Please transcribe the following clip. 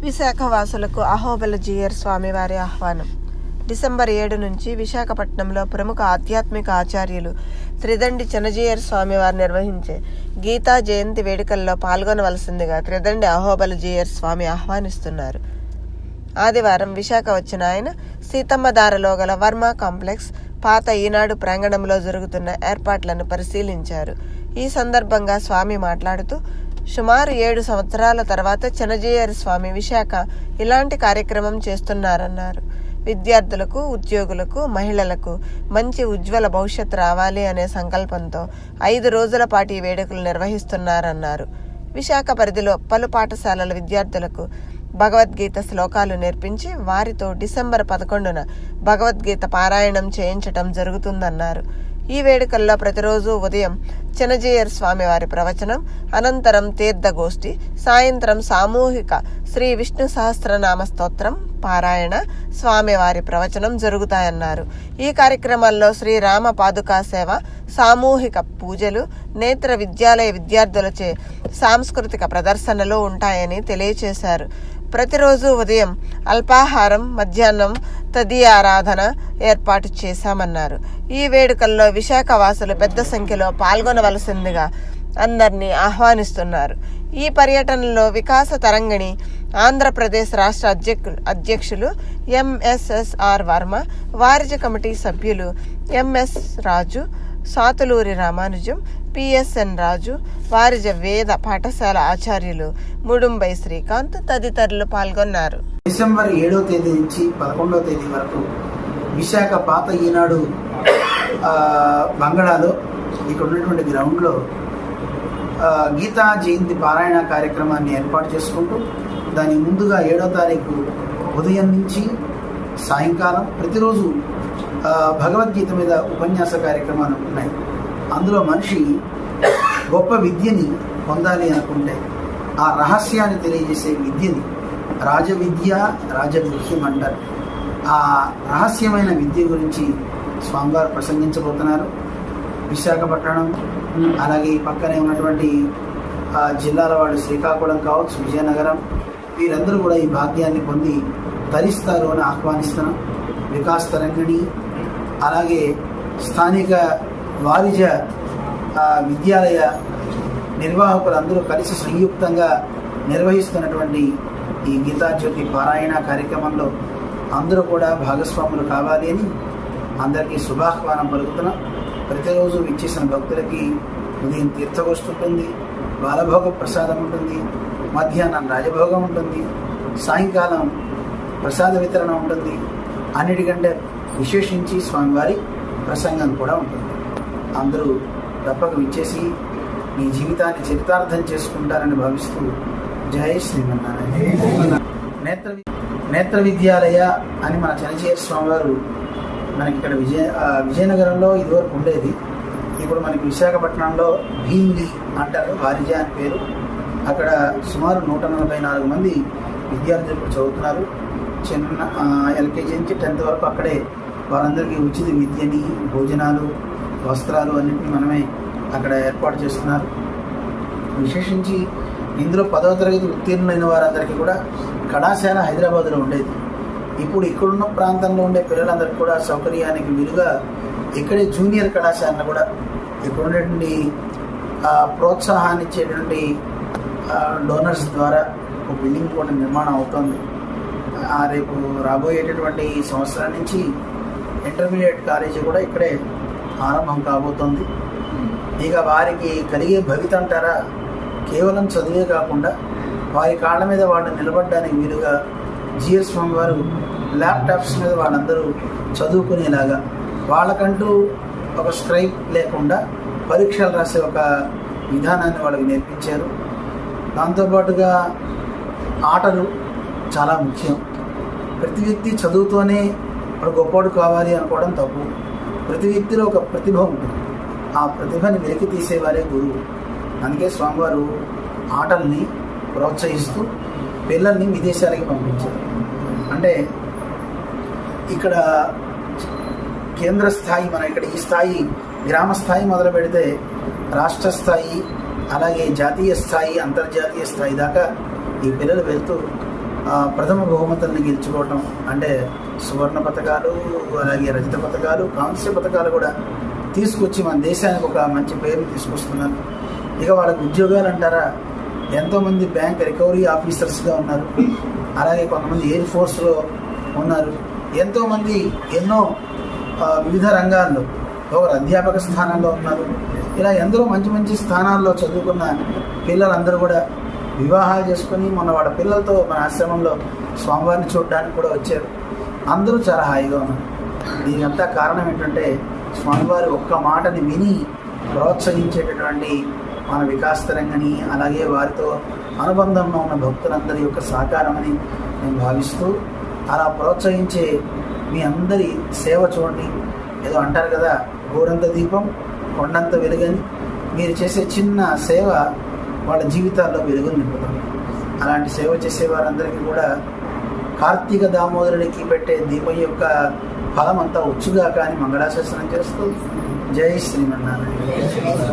విశాఖ వాసులకు అహోబల జీయర్ స్వామివారి ఆహ్వానం. డిసెంబర్ ఏడు నుంచి విశాఖపట్నంలో ప్రముఖ ఆధ్యాత్మిక ఆచార్యులు త్రిదండి చనజీయర్ స్వామివారు నిర్వహించే గీతా జయంతి వేడుకల్లో పాల్గొనవలసిందిగా త్రిదండి అహోబల జీయర్ స్వామి ఆహ్వానిస్తున్నారు. ఆదివారం విశాఖ వచ్చిన ఆయన సీతమ్మదారలో గల వర్మ కాంప్లెక్స్ పాత ఈనాడు ప్రాంగణంలో జరుగుతున్న ఏర్పాట్లను పరిశీలించారు. ఈ సందర్భంగా స్వామి మాట్లాడుతూ సుమారు ఏడు సంవత్సరాల తర్వాత చనజీయర్ స్వామి విశాఖ ఇలాంటి కార్యక్రమం చేస్తున్నారన్నారు. విద్యార్థులకు ఉద్యోగులకు మహిళలకు మంచి ఉజ్వల భవిష్యత్తు రావాలి అనే సంకల్పంతో ఐదు రోజుల పాటు ఈ వేడుకలు నిర్వహిస్తున్నారన్నారు. విశాఖ పరిధిలో పలు పాఠశాలల విద్యార్థులకు భగవద్గీత శ్లోకాలు నేర్పించి వారితో డిసెంబర్ పదకొండున భగవద్గీత పారాయణం చేయించటం జరుగుతుందన్నారు. ఈ వేడుకల్లో ప్రతిరోజు ఉదయం చినజీయర్ స్వామివారి ప్రవచనం అనంతరం తీర్థగోష్ఠి సాయంత్రం సామూహిక శ్రీ విష్ణు సహస్రనామ స్తోత్రం పారాయణ స్వామివారి ప్రవచనం జరుగుతాయన్నారు. ఈ కార్యక్రమాల్లో శ్రీరామ పాదుకా సేవ సామూహిక పూజలు నేత్ర విద్యాలయ విద్యార్థులచే సాంస్కృతిక ప్రదర్శనలు ఉంటాయని తెలియచేశారు. ప్రతిరోజు ఉదయం అల్పాహారం మధ్యాహ్నం తదియ ఆరాధన ఏర్పాటు చేశామన్నారు. ఈ వేడుకల్లో విశాఖ వాసులు పెద్ద సంఖ్యలో పాల్గొనవలసిందిగా అందరినీ ఆహ్వానిస్తున్నారు. ఈ పర్యటనలో వికాస తరంగిణి ఆంధ్రప్రదేశ్ రాష్ట్ర అధ్యక్షు అధ్యక్షులు ఎంఎస్ఎస్ఆర్ వర్మ వారిజ కమిటీ సభ్యులు ఎంఎస్ రాజు సాతులూరి రామానుజం పిఎస్ఎన్ రాజు వారిజ వేద పాఠశాల ఆచార్యులు ముడుంబై శ్రీకాంత్ తదితరులు పాల్గొన్నారు. డిసెంబర్ ఏడవ తేదీ నుంచి పదకొండవ తేదీ వరకు విశాఖ పాత ఈనాడు బంగళాలో ఇక్కడ ఉన్నటువంటి గ్రౌండ్లో గీతా జయంతి పారాయణ కార్యక్రమాన్ని ఏర్పాటు చేసుకుంటూ దాని ముందుగా ఏడో తారీఖు ఉదయం నుంచి సాయంకాలం ప్రతిరోజు భగవద్గీత మీద ఉపన్యాస కార్యక్రమాలు ఉన్నాయి. అందులో మనిషి గొప్ప విద్యని పొందాలి అనుకుంటే ఆ రహస్యాన్ని తెలియజేసే విద్యని రాజవిద్య రాజగుహ్యం అంటారు ఆ రహస్యమైన విద్య గురించి స్వామివారు ప్రసంగించబోతున్నారు. విశాఖపట్నం అలాగే ఈ పక్కనే ఉన్నటువంటి జిల్లాల వాళ్ళు శ్రీకాకుళం కావచ్చు విజయనగరం వీరందరూ కూడా ఈ భాగ్యాన్ని పొంది తరిస్తారు అని ఆహ్వానిస్తున్నాం. వికాస్ తరంగిణి అలాగే స్థానిక వారిజ విద్యాలయ నిర్వాహకులందరూ కలిసి సంయుక్తంగా నిర్వహిస్తున్నటువంటి ఈ గీతాజ్యోతి పారాయణ కార్యక్రమంలో అందరూ కూడా భాగస్వాములు కావాలి అని అందరికీ శుభాహ్వానం పలుకుతున్నాం. ప్రతిరోజు విచ్చేసిన భక్తులకి ఉదయం తీర్థగోష్ఠి ఉంటుంది బాలభోగ ప్రసాదం ఉంటుంది మధ్యాహ్నం రాజభోగం ఉంటుంది సాయంకాలం ప్రసాద వితరణ ఉంటుంది అన్నిటికంటే విశేషించి స్వామివారి ప్రసంగం కూడా ఉంటుంది. అందరూ తప్పక విచ్చేసి మీ జీవితాన్ని చరితార్థం చేసుకుంటారని భావిస్తూ జయ శ్రీమన్నారాయణ. నేత్ర నేత్ర విద్యాలయ అని మన చనిచేరి స్వామివారు మనకి ఇక్కడ విజయ విజయనగరంలో ఇదివరకు ఉండేది. ఇప్పుడు మనకి విశాఖపట్నంలో భీమ్లీ అంటారు వారిజ అని పేరు. అక్కడ సుమారు నూట నలభై నాలుగు మంది విద్యార్థులు చదువుతున్నారు. చిన్న ఎల్కేజీ నుంచి టెన్త్ వరకు అక్కడే వారందరికీ ఉచిత విద్యని భోజనాలు వస్త్రాలు అన్నింటినీ మనమే అక్కడ ఏర్పాటు చేస్తున్నారు. విశేషించి ఇందులో పదవ తరగతి ఉత్తీర్ణులైన వారందరికీ కూడా కళాశాల హైదరాబాద్లో ఉండేది. ఇప్పుడు ఇక్కడున్న ప్రాంతంలో ఉండే పిల్లలందరికీ కూడా సౌకర్యానికి వీలుగా ఇక్కడే జూనియర్ కళాశాలను కూడా ఇక్కడ ఉండేటువంటి ప్రోత్సాహాన్ని ఇచ్చేటువంటి డోనర్స్ ద్వారా ఒక బిల్డింగ్ కూడా నిర్మాణం అవుతుంది. ఆ, రేపు రాబోయేటటువంటి ఈ సంవత్సరం నుంచి ఇంటర్మీడియట్ కాలేజీ కూడా ఇక్కడే ఆరంభం కాబోతోంది. ఇక వారికి కలిగే భవిత అంటారా కేవలం చదివే కాకుండా వారి కాళ్ళ మీద వాళ్ళు నిలబడడానికి వీలుగా జిఎస్ స్వామి వారు ల్యాప్టాప్స్ మీద వాళ్ళందరూ చదువుకునేలాగా వాళ్ళకంటూ ఒక స్ట్రైక్ లేకుండా పరీక్షలు రాసే ఒక విధానాన్ని వాళ్ళకి నేర్పించారు. దాంతోపాటుగా ఆటలు చాలా ముఖ్యం. ప్రతి వ్యక్తి చదువుతోనే వాడు గొప్పోడు కావాలి అనుకోవడం తప్పు. ప్రతి వ్యక్తిలో ఒక ప్రతిభ ఉంటుంది. ఆ ప్రతిభని వెలికి తీసేవారే గురువు. అందుకే స్వామివారు ఆటల్ని ప్రోత్సహిస్తూ పిల్లల్ని విదేశాలకి పంపించారు. అంటే ఇక్కడ కేంద్ర స్థాయి మన ఇక్కడ ఈ స్థాయి గ్రామ స్థాయి మొదలు పెడితే రాష్ట్ర స్థాయి అలాగే జాతీయ స్థాయి అంతర్జాతీయ స్థాయి దాకా ఈ పిల్లలు వెళ్తూ ప్రథమ బహుమతుల్ని గెలుచుకోవటం అంటే సువర్ణ పథకాలు అలాగే రజిత పథకాలు కాంస్య పథకాలు కూడా తీసుకొచ్చి మన దేశానికి ఒక మంచి పేరు తీసుకొస్తున్నారు. ఇక వాళ్ళకి ఉద్యోగాలు అంటారా? ఎంతోమంది బ్యాంక్ రికవరీ ఆఫీసర్స్గా ఉన్నారు. అలాగే కొంతమంది ఎయిర్ ఫోర్స్లో ఉన్నారు. ఎంతోమంది ఎన్నో వివిధ రంగాల్లో ఒకరు అధ్యాపక స్థానంలో ఉన్నారు. ఇలా ఎందరో మంచి మంచి స్థానాల్లో చదువుకున్న పిల్లలందరూ కూడా వివాహాలు చేసుకుని మొన్న వాడి పిల్లలతో మన ఆశ్రమంలో స్వామివారిని చూడడానికి కూడా వచ్చారు. అందరూ చాలా హాయిగా ఉన్నారు. దీనంతా కారణం ఏంటంటే స్వామివారి ఒక్క మాటని విని ప్రోత్సహించేటటువంటి మన వికాస్ తరంగని అలాగే వారితో అనుబంధంలో ఉన్న భక్తులందరి యొక్క సహకారమని నేను భావిస్తూ అలా ప్రోత్సహించే మీ అందరి సేవ చూడండి. ఏదో అంటారు కదా గోరంత దీపం కొండంత వెలుగని మీరు చేసే చిన్న సేవ వాళ్ళ జీవితాల్లో వెలుగులు నింపుతుంది అలాంటి సేవ చేసే వారందరికీ కూడా కార్తీక దామోదరుడికి పెట్టే దీపం యొక్క ఫలం అంతా వచ్చుగా కానీ మంగళాశాసనం చేస్తూ జై శ్రీమన్నారాయణ.